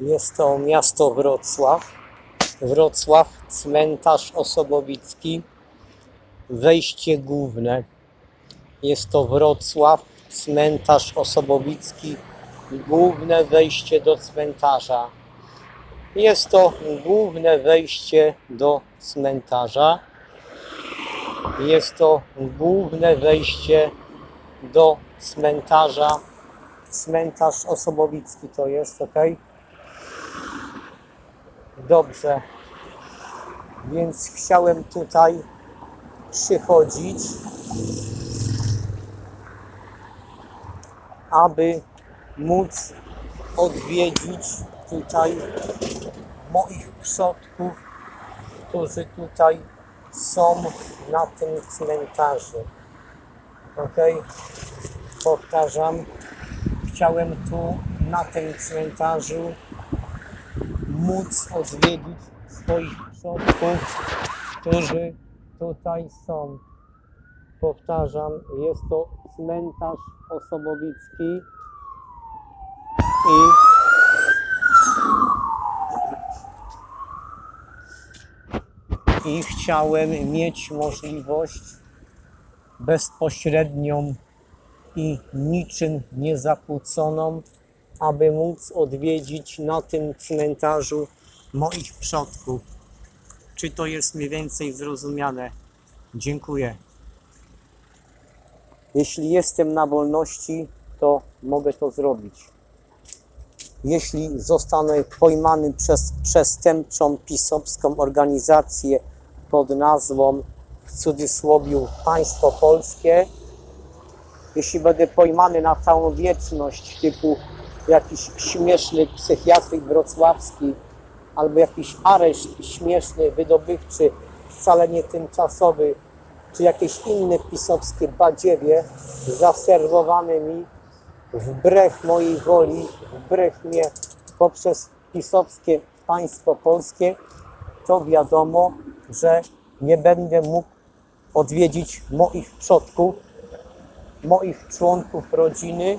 Jest to miasto Wrocław. Wrocław, cmentarz Osobowicki, wejście główne. Jest to Wrocław, cmentarz Osobowicki, główne wejście do cmentarza. Jest to główne wejście do cmentarza. Jest to główne wejście do cmentarza. Cmentarz Osobowicki to jest, ok? Dobrze. Więc chciałem tutaj przychodzić, aby móc odwiedzić tutaj moich przodków, którzy tutaj są na tym cmentarzu. Ok? Powtarzam, chciałem tu na tym cmentarzu móc odwiedzić swoich przodków, którzy tutaj są. Powtarzam, jest to cmentarz Osobowicki i i chciałem mieć możliwość bezpośrednią i niczym niezakłóconą, aby móc odwiedzić na tym cmentarzu moich przodków. Czy to jest mniej więcej zrozumiane? Dziękuję. Jeśli jestem na wolności, to mogę to zrobić. Jeśli zostanę pojmany przez przestępczą pisowską organizację pod nazwą w cudzysłowie Państwo Polskie, jeśli będę pojmany na całą wieczność, typu jakiś śmieszny psychiatryk wrocławski, albo jakiś areszt śmieszny, wydobywczy, wcale nie tymczasowy, czy jakieś inne pisowskie badziewie zaserwowane mi wbrew mojej woli, wbrew mnie poprzez pisowskie państwo polskie, to wiadomo, że nie będę mógł odwiedzić moich przodków, moich członków rodziny,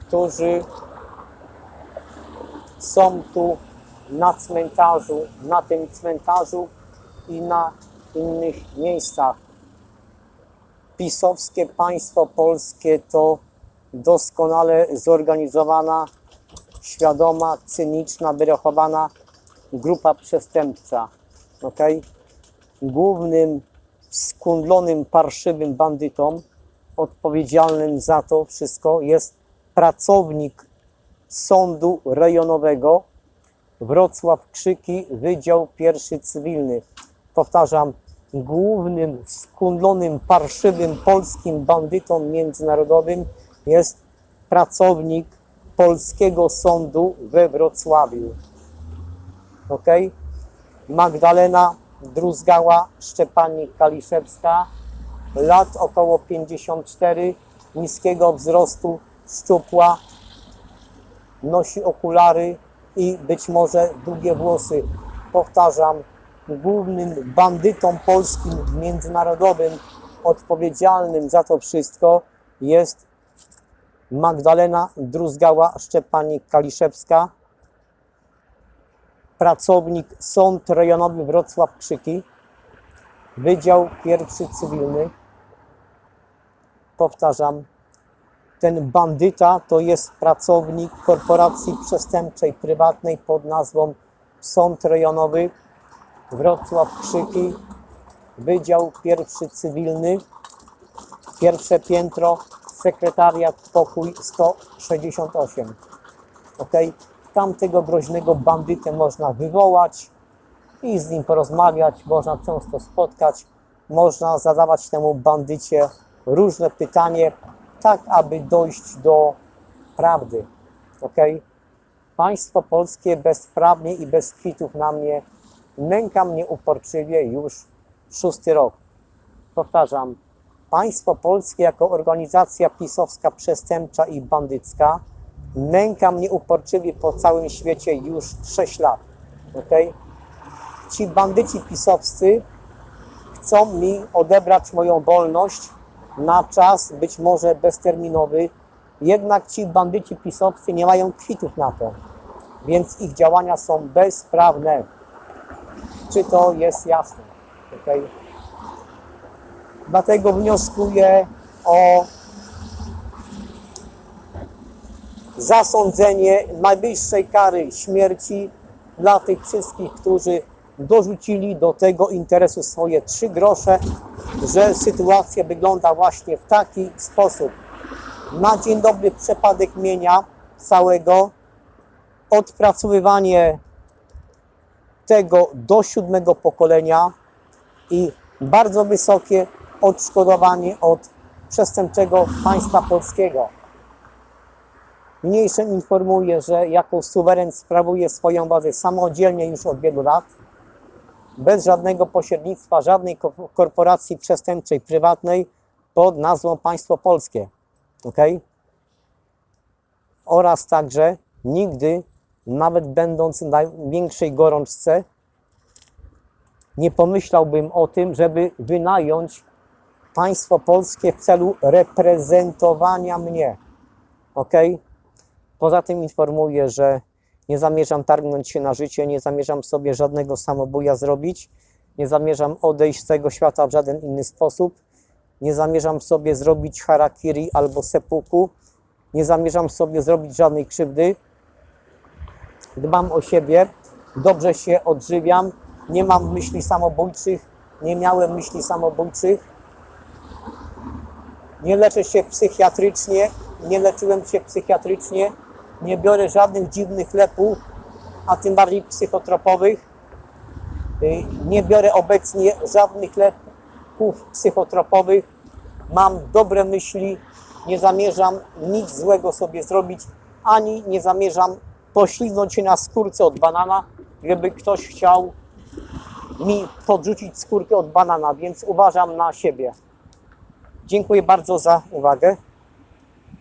którzy są tu na cmentarzu, na tym cmentarzu i na innych miejscach. Pisowskie państwo polskie to doskonale zorganizowana, świadoma, cyniczna, wyrachowana grupa przestępcza. Okay? Głównym skundlonym, parszywym bandytą odpowiedzialnym za to wszystko jest pracownik Sądu Rejonowego Wrocław Krzyki, Wydział Pierwszy Cywilny. Powtarzam, głównym skundlonym, parszywym polskim bandytą międzynarodowym jest pracownik Polskiego Sądu we Wrocławiu. Ok? Magdalena Druzgała Szczepanik Kaliszewska, lat około 54, niskiego wzrostu, szczupła, nosi okulary i być może długie włosy. Powtarzam, głównym bandytą polskim międzynarodowym odpowiedzialnym za to wszystko jest Magdalena Druzgała Szczepanik Kaliszewska, pracownik Sąd Rejonowy Wrocław Krzyki, Wydział Pierwszy Cywilny. Powtarzam, ten bandyta to jest pracownik korporacji przestępczej prywatnej pod nazwą Sąd Rejonowy Wrocław Krzyki, Wydział Pierwszy Cywilny, pierwsze piętro, sekretariat, pokój 168. Ok? Tamtego groźnego bandytę można wywołać i z nim porozmawiać, można często spotkać, można zadawać temu bandycie różne pytanie, tak aby dojść do prawdy. Ok? Państwo polskie bezprawnie i bez kwitów na mnie nęka mnie uporczywie już szósty rok. Powtarzam, państwo polskie jako organizacja pisowska, przestępcza i bandycka nęka mnie uporczywie po całym świecie już 6 lat. Okay? Ci bandyci pisowscy chcą mi odebrać moją wolność na czas, być może bezterminowy, jednak ci bandyci pisowcy nie mają kwitów na to. więc ich działania są bezprawne. Czy to jest jasne? Okay. Dlatego wnioskuję o zasądzenie najwyższej kary śmierci dla tych wszystkich, którzy dorzucili do tego interesu swoje trzy grosze, że sytuacja wygląda właśnie w taki sposób. Na dzień dobry przepadek mienia całego, odpracowywanie tego do siódmego pokolenia i bardzo wysokie odszkodowanie od przestępczego państwa polskiego. Niniejszym informuję, że jako suweren sprawuje swoją władzę samodzielnie już od wielu lat, bez żadnego pośrednictwa, żadnej ko- korporacji przestępczej, prywatnej pod nazwą Państwo Polskie. ok? Oraz także nigdy, nawet będąc w największej gorączce, nie pomyślałbym o tym, żeby wynająć państwo polskie w celu reprezentowania mnie. ok? Poza tym informuję, że nie zamierzam targnąć się na życie, nie zamierzam sobie żadnego samobuja zrobić, nie zamierzam odejść z tego świata w żaden inny sposób, nie zamierzam sobie zrobić harakiri albo sepuku, nie zamierzam sobie zrobić żadnej krzywdy. Dbam o siebie, dobrze się odżywiam, nie mam myśli samobójczych, nie miałem myśli samobójczych. Nie leczę się psychiatrycznie, nie leczyłem się psychiatrycznie, nie biorę żadnych dziwnych leków, a tym bardziej psychotropowych. Y, Nie biorę obecnie żadnych leków psychotropowych. Mam dobre myśli, nie zamierzam nic złego sobie zrobić, ani nie zamierzam poślizgnąć się na skórce od banana, gdyby ktoś chciał mi podrzucić skórkę od banana, więc uważam na siebie. Dziękuję bardzo za uwagę.